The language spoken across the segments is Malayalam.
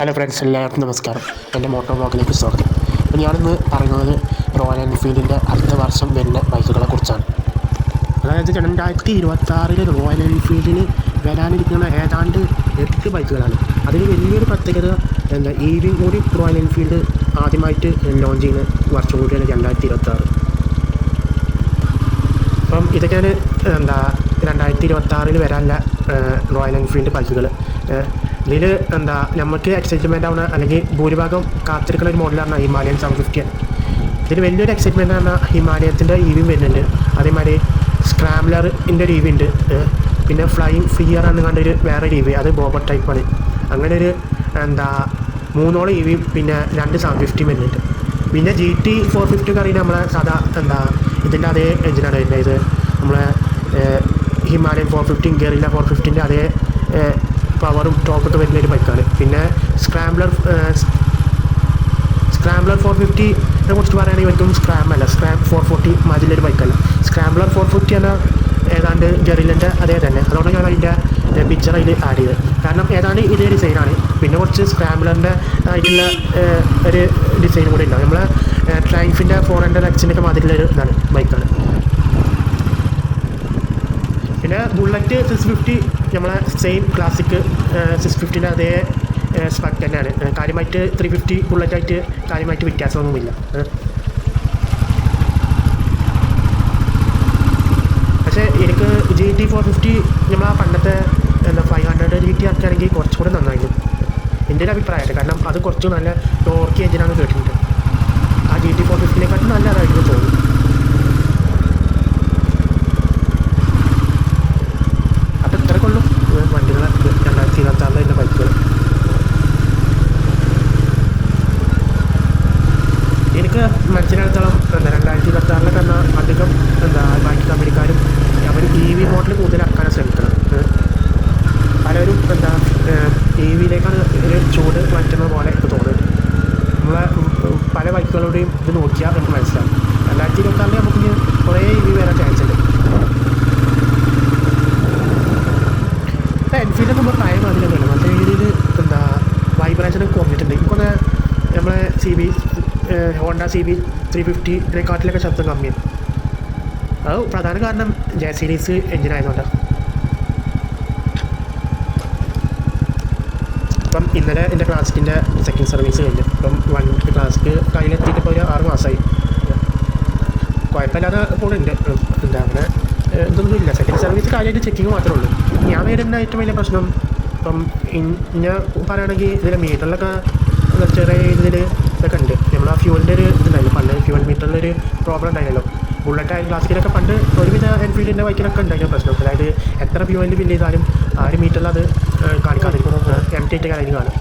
ഹലോ ഫ്രണ്ട്സ് എല്ലാവർക്കും നമസ്കാരം. എന്റെ മോട്ടോ ബ്ലോഗിലേക്ക് സ്വാഗതം. അപ്പോൾ ഞാനിന്ന് പറയുന്നത് റോയൽ എൻഫീൽഡിന്റെ അടുത്ത വർഷം വരുന്ന ബൈക്കുകളെ കുറിച്ചാണ്. അതായത് രണ്ടായിരത്തി ഇരുപത്തി ആറിൽ റോയൽ എൻഫീൽഡിന് വരാനിരിക്കുന്ന ഏതാണ്ട് എട്ട് ബൈക്കുകളാണ്. അതിൽ വലിയൊരു പ്രത്യേകത എന്താ ഈ വി കൂടി റോയൽ എൻഫീൽഡ് ആദ്യമായിട്ട് ലോഞ്ച് ചെയ്യുന്ന വർഷം കൂടിയാണ് രണ്ടായിരത്തി ഇരുപത്തി ആറ് അപ്പം ഇതൊക്കെയാണ് എന്താ രണ്ടായിരത്തി ഇരുപത്തി ആറിൽ വരാനുള്ള റോയൽ എൻഫീൽഡ് ബൈക്കുകൾ ഇതിൽ എന്താ നമുക്ക് എക്സൈറ്റ്മെന്റ് ആവുന്ന അല്ലെങ്കിൽ ഭൂരിഭാഗം കാത്തിരിക്കുന്ന ഒരു മോഡലാണ് ഹിമാലയൻ സെവൻ ഫിഫ്റ്റിയാണ് ഇതിൽ വലിയൊരു എക്സൈറ്റ്മെന്റ് ആണ് ഹിമാലയത്തിന്റെ ഇ വിയും വരുന്നുണ്ട്. അതേമാതിരി സ്ക്രാംലറിന്റെ ഒരു ഇ വി ഉണ്ട് പിന്നെ ഫ്ലൈയിങ് ഫിയർ എന്ന് കണ്ടൊരു വേറെ ഇ വി അത് ബോബർ ടൈപ്പാണ് അങ്ങനെ ഒരു എന്താ മൂന്നോളം ഇ വിയും പിന്നെ രണ്ട് സെവൻ ഫിഫ്റ്റിയും വരുന്നുണ്ട്. പിന്നെ ജി ടി ഫോർ ഫിഫ്റ്റി ഒക്കെ നമ്മളെ സാധാ എന്താ ഇതിന്റെ അതേ എഞ്ചിനാണ് വരുന്നത്. ഇത് നമ്മളെ Himalayan four fifteen Guerrilla four ഫിഫ്റ്റീന്റെ അതേ പവറും ടോപ്പൊക്കെ വരുന്ന ഒരു ബൈക്കാണ് പിന്നെ സ്ക്രാംബ്ലർ സ്ക്രാംബ്ലർ ഫോർ ഫിഫ്റ്റിനെ കുറിച്ച് പറയുകയാണെങ്കിൽ ഒരിക്കലും സ്ക്രാം അല്ല. സ്ക്രാം ഫോർ ഫോർട്ടി മതിലൊരു ബൈക്കല്ല സ്ക്രാംബ്ലർ ഫോർ ഫിഫ്റ്റി എന്ന ഏതാണ്ട് ഗറിലിന്റെ അതേ തന്നെ. അതുകൊണ്ട് ഞാൻ അതിന്റെ പിക്ചർ അതിൽ ആഡ് ചെയ്തത്. കാരണം ഏതാണ്ട് ഇതേ ഡിസൈനാണ് പിന്നെ കുറച്ച് സ്ക്രാംബ്ലറിന്റെ ആയിട്ടുള്ള ഒരു ഡിസൈൻ കൂടി ഉണ്ടാവും. നമ്മൾ ട്രൈഫിന്റെ ഫോർ ഹൺഡ്രഡ് എക്സിന്റെ മാതിരിയുള്ള ഒരു ഇതാണ് ബൈക്കാണ് പിന്നെ ബുള്ളറ്റ് സിക്സ് ഫിഫ്റ്റി നമ്മളെ സെയിം ക്ലാസിക് സിക്സ് ഫിഫ്റ്റിന്റെ അതേ സ്പെക് തന്നെയാണ്. കാര്യമായിട്ട് ത്രീ ഫിഫ്റ്റി ബുള്ളറ്റായിട്ട് കാര്യമായിട്ട് വ്യത്യാസമൊന്നുമില്ല. പക്ഷേ എനിക്ക് ജി ടി ഫോർ ഫിഫ്റ്റി നമ്മൾ ആ പണ്ടത്തെ എന്താ ഫൈവ് ഹൺഡ്രഡ് ജി ടി ആക്കുകയാണെങ്കിൽ കുറച്ചുകൂടെ നന്നായിരുന്നു. എന്റെ ഒരു അഭിപ്രായമായിട്ട്. കാരണം അത് കുറച്ച് നല്ല ടോർക്കി എഞ്ചിനാണ് കേട്ടിട്ടുണ്ട്. ആ ജി ടി ഫോർ ഫിഫ്റ്റിനെക്കാട്ടും നല്ല അതായിരുന്നു തോന്നുന്നു അപ്പം ഇത്രയൊക്കെ ഉള്ളൂ വണ്ടികൾ രണ്ടായിരത്തി ഇരുപത്തി ആറിലെ എന്റെ ബൈക്കുകൾ എനിക്ക് മനസ്സിലായിടത്തോളം എന്താ രണ്ടായിരത്തി ഇരുപത്തി ആറിലൊക്കെ എന്നാൽ അധികം എന്താ ബൈക്ക് കമ്പനിക്കാരും അവർ ഇ വി മോഡൽ കൂടുതലാക്കാനാണ് ശ്രമിക്കുന്നത് ഏഹ്. പലരും എന്താ ഇ വിയിലേക്കാണ് ഒരു ചൂട് മാറ്റുന്ന പോലെ എനിക്ക് തോന്നുന്നത് നമ്മളെ ഉം, പല ബൈക്കുകളുടെയും ഇത് നോക്കിയാൽ നമുക്ക് മനസ്സിലാവും രണ്ടായിരത്തി ഇരുപത്തി ആറിൽ നമുക്ക് ഇനി കുറേ ഇ വി വരാൻ ചാൻസ് ഉണ്ട് എൻഫീൽഡ് നമ്മൾ പഴയ വേണം നല്ല രീതിയിൽ എന്താ വൈബ്രേഷൻ കുറഞ്ഞിട്ടുണ്ട് ഇപ്പോൾ നമ്മളെ C B Honda C B three fifty ഇതിനെക്കാട്ടിലൊക്കെ ശബ്ദം കമ്മിയാണ് അത് പ്രധാന കാരണം ജെ സീരീസ് എഞ്ചിൻ ആയതുകൊണ്ടാണ് ഇപ്പം ഇന്നലെ എന്റെ ക്ലാസിക്കിന്റെ സെക്കൻഡ് സർവീസ് കഴിഞ്ഞു. അപ്പം വൺ ക്ലാസിക്ക് കയ്യിലെത്തിയിട്ട് ഇപ്പോൾ ഒരു ആറ് മാസമായി കുഴപ്പമില്ലാതെ പോകുന്നുണ്ട് എന്താ അങ്ങനെ ഇതൊന്നും ഇല്ല. സെക്കൻഡ് സർവീസ് കാര്യമായിട്ട് ചെക്കിങ് മാത്രമേ ഉള്ളൂ ഞാൻ നേരിടുന്ന ഏറ്റവും വലിയ പ്രശ്നം ഇപ്പം ഞാൻ പറയുകയാണെങ്കിൽ ഇതിലെ മീറ്ററിലൊക്കെ ചെറിയ ഇതിൽ ഇതൊക്കെ ഉണ്ട്. നമ്മൾ ആ ഫ്യൂലിന്റെ ഒരു ഇതുണ്ടായിരുന്നു പണ്ട് ഫ്യൂൽ മീറ്ററിലൊരു പ്രോബ്ലം ഉണ്ടായിരുന്നല്ലോ ബുള്ളറ്റ് ആയാലും ക്ലാസിക്കിലൊക്കെ പണ്ട് ഒരുവിധ എൻഫീൽഡിന്റെ ബൈക്കിലൊക്കെ ഉണ്ടായിരുന്ന പ്രശ്നം. അതായത് എത്ര ഫ്യൂവലിൽ ബില്ല് ചെയ്താലും ആ ഒരു മീറ്ററിൽ അത് കാണിക്കാതിരിക്കുന്നു കാണിക്കാതിരിക്കും എം ടി ടി കാര്യം കാണും.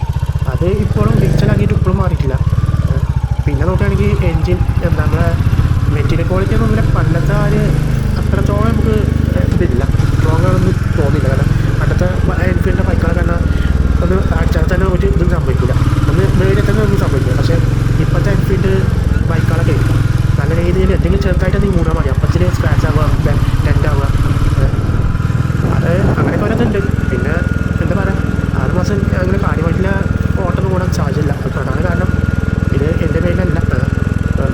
അത് ഇപ്പോഴും ഡിജിറ്റലാക്കിയിട്ട് ഇപ്പോഴും മാറിയിട്ടില്ല. പിന്നെ നോക്കുകയാണെങ്കിൽ എൻജിൻ എന്താ നമ്മുടെ മെറ്റീരിയൽ ക്വാളിറ്റി ഒന്നും ഇങ്ങനെ പണ്ടത്തെ ആ ഒരു അത്രത്തോളം നമുക്ക് ഇതില്ല. റോങ്ങാണെന്ന് തോന്നിയില്ല. കാരണം പണ്ടത്തെ എൻഫീൽഡിന്റെ ബൈക്കുകളെ കാരണം ഒന്ന് അടിച്ചാൽ തന്നെ ഒരു ഇതും സംഭവിക്കില്ല ഒന്ന് വേറെ തന്നെ ഒന്നും സംഭവിക്കില്ല പക്ഷേ ഇപ്പോഴത്തെ എൻഫീൽഡ് ബൈക്കുകളൊക്കെ നല്ല രീതിയിൽ എന്തെങ്കിലും ചെറുതായിട്ട് നീ മൂടാൻ മതി. അപ്പത്തിന് സ്ക്രാച്ച് ആവുക അങ്ങനെ അത് അങ്ങനെയൊക്കെ ഓരോന്നുണ്ട് പിന്നെ എന്താ പറയുക ആറ് മാസം അങ്ങനെ കാര്യമായിട്ടുള്ള ഓട്ടം കൂടാൻ സാധ്യതയില്ല അത് പ്രധാന കാരണം ഇത് എന്റെ പേരിലല്ല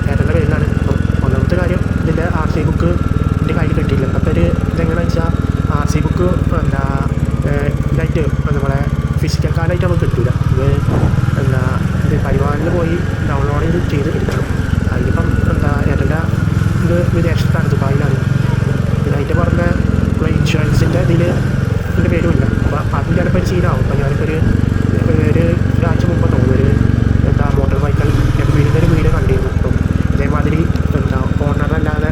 ഏട്ടന്റെ പേരിലാണ് അപ്പം ഒന്നാമത്തെ കാര്യം ഇതിന്റെ ആർ സി ബുക്ക് എന്റെ കയ്യിൽ ഇതെങ്ങനെ വെച്ചാൽ ആർ സി ബുക്ക് എന്താ ഇതായിട്ട് നമ്മളെ ഫിസിക്കൽ കാർഡായിട്ട് നമുക്ക് കിട്ടില്ല ഇത് എന്താ ഇത് പരിപാലനിൽ പോയി ഡൗൺലോഡ് ചെയ്ത് ചെയ്ത് എടുക്കണം. അതിനിപ്പം എന്താ ഏട്ടന്റെ ഇത് വിദേശത്താണ് ദുബായിലാണ്. പിന്നെ അതിന്റെ ഇപ്പോൾ ഇൻഷുറൻസിന്റെ ഇതിൽ എന്റെ പേരുമില്ല അപ്പോൾ അതും ചിലപ്പോൾ ചെയ്താവും അപ്പോൾ ഞാനിപ്പോൾ ഒരു ഒരാഴ്ച മുമ്പ് തോന്നുന്നു ഒരു എന്താ മോട്ടോർ സൈക്കിൾ എംപീരിന്റെ ഒരു വീഡിയോ കണ്ടിരുന്നു അപ്പം ഇതേമാതിരി എന്താ ഓണറല്ലാതെ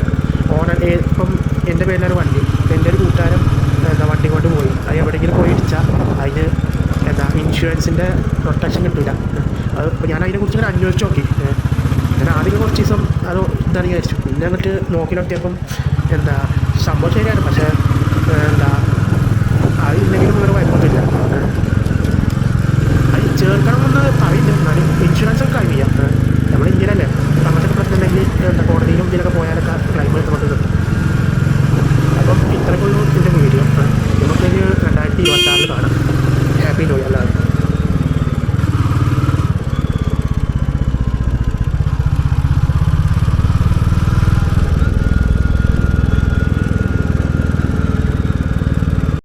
ഓണർ ഇപ്പം എന്റെ പേരിലാണ് വണ്ടി. ഇപ്പം എന്റെ ഒരു കൂട്ടുകാരൻ എന്താ വണ്ടി കൊണ്ട് പോയി. അത് എവിടെയെങ്കിലും പോയി ഇടിച്ചാൽ അതിന് എന്താ ഇൻഷുറൻസിന്റെ പ്രൊട്ടക്ഷൻ കിട്ടില്ല അത് ഞാൻ അതിനെക്കുറിച്ച് ഇങ്ങനെ അന്വേഷിച്ച് നോക്കി. ഞാൻ ആദ്യം കുറച്ച് ദിവസം അത് ഇതാണ് വിചാരിച്ചു. പിന്നെ എന്നിട്ട് നോക്കി നോക്കിയപ്പം എന്താ സംഭവം ശരിയാണ് പക്ഷേ എന്താ അതില്ലെങ്കിലും വേറെ കുഴപ്പമൊന്നുമില്ല ഏഹ്.